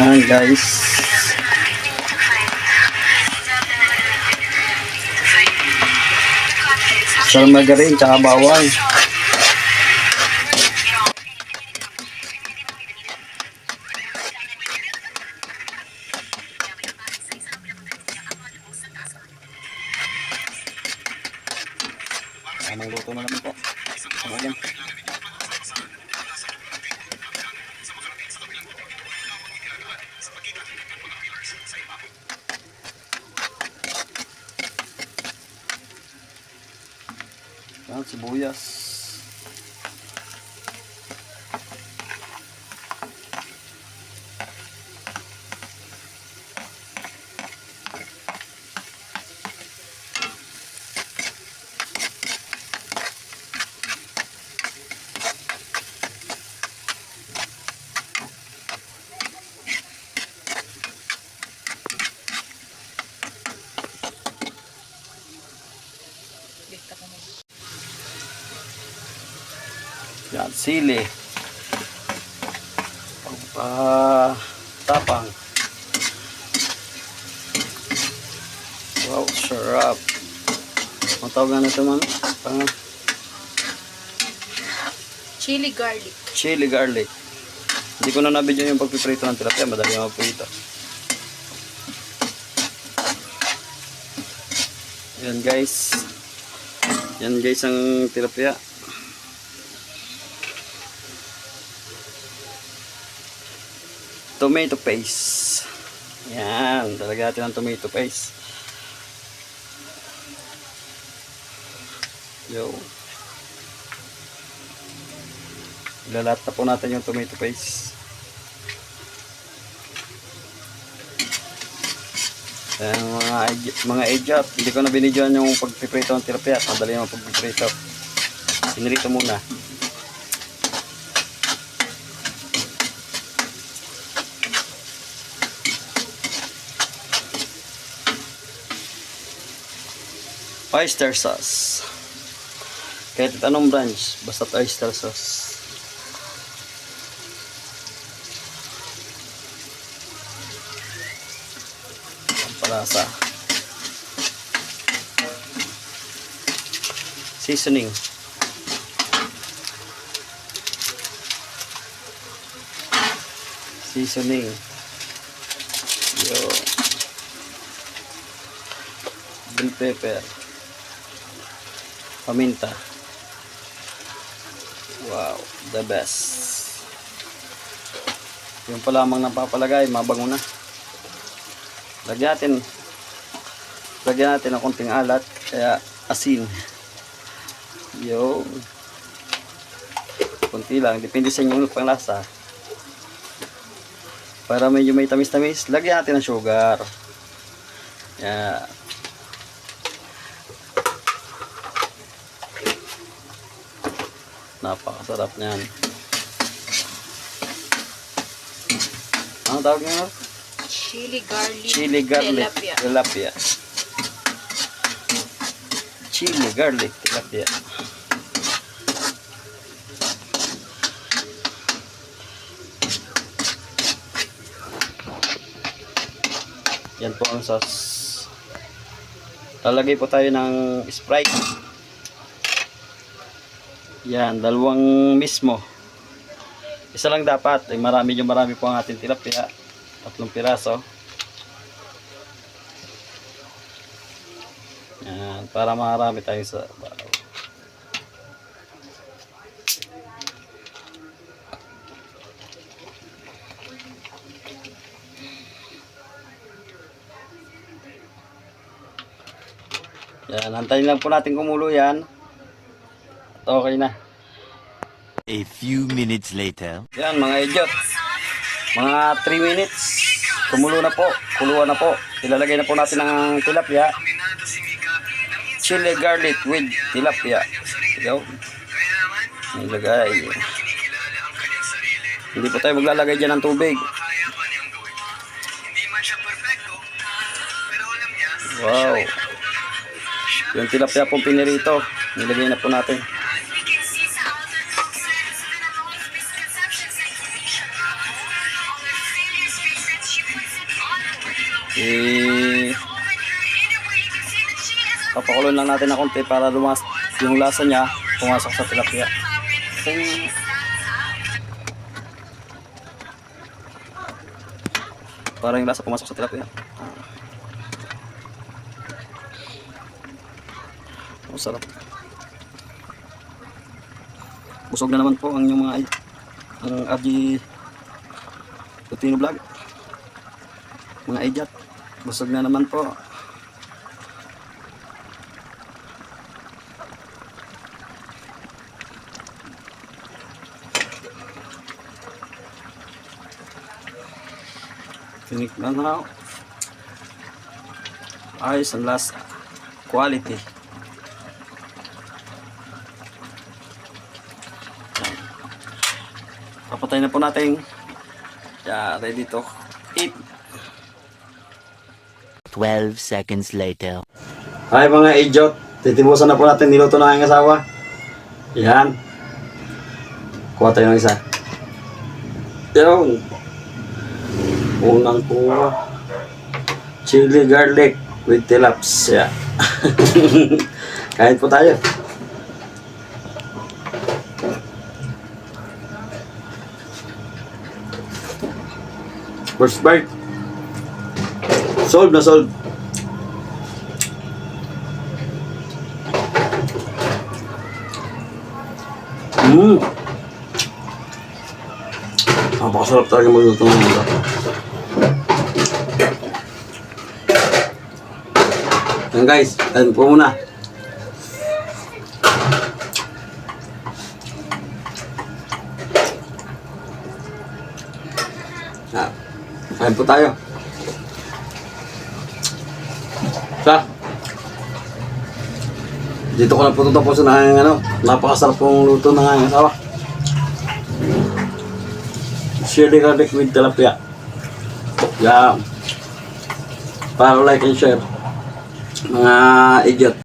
Ayan guys. Sal margarine tsaka bawang. Tamang luto na naman po. Yan, sibuyas. Yan, sili. Pagpatapang. Wow, sarap. Ang tawag nga nito man? Pang Chili garlic. chili garlic. Hindi ko na nabidyo yung pagpiprito ng tilapia. Madali naman po ito. Yan guys. Yan guys ang tilapia. Tomato paste. Yan. Talaga natin ang tomato paste. Yo. Ilalat na po natin yung tomato paste. Ayan, mga mga ejap, hindi ko na binidyoan yung pagpiprito ng tilapia. Madali naman pagpiprito. Sinirito muna. Oyster sauce. Kahit anong branch, basta oyster sauce. Pampalasa. Seasoning. Seasoning. Yo. Bell pepper. Paminta. Wow, the best. Yung pa lamang napapalagay, mabango na. Lagyan natin lagyan natin ng konting alat kaya asin. Yo. Kunti lang, depende sa inyong panglasa. Para medyo may tamis-tamis, lagyan natin ng sugar. Yeah. Napakasarap niyan. Ano tawag niya? Chili garlic. Chili garlic Tilapia. tilapia. Chili garlic tilapia. Yan po ang sauce. Lalagay po tayo ng Sprite. Yan, dalawang mismo. Isa lang dapat. Eh, marami yung marami po ang ating tilapia. Tatlong piraso. Yan, para marami tayo sa baraw. Yan, antayin lang po natin kumulo yan. Okay na. A few minutes later. Yan mga idiot. Mga 3 minutes. Kumulo na po. Kuluan na po. Ilalagay na po natin ang tilapia. Chili garlic with tilapia. Ikaw. Ilagay. Hindi po tayo maglalagay dyan ng tubig. Wow. Yung tilapia pong pinirito. Nilagay na po natin. Eh, papakuloy lang natin na konti para lumas yung lasa niya pumasok sa tilapia. Kasi para yung lasa pumasok sa tilapia. Ang sarap. Busog na naman po ang inyong mga ang RG Putino Vlog. Mga idiot. Busog na naman po. Tinikman na. Ayos ang last quality. Papatay na po natin. Yeah, ready to eat. 12 seconds later. Hi mga idiot. Titibusan na po natin niluto ng aking asawa. Yan. Kuha tayo ng isa. Yun. Unang kuha. Chili garlic with tilapia. Kain po tayo. First bite. Solve na solve. Mmm. Napakasarap talaga magluto ng ito. Yan guys, ayun po muna. Ah, ayun po tayo. Sa? Dito ko na po tatapusin ang aking ano, napakasarap pong luto ng aking asawa. Chili garlic with tilapia. Yeah. Para like and share. Mga idiot.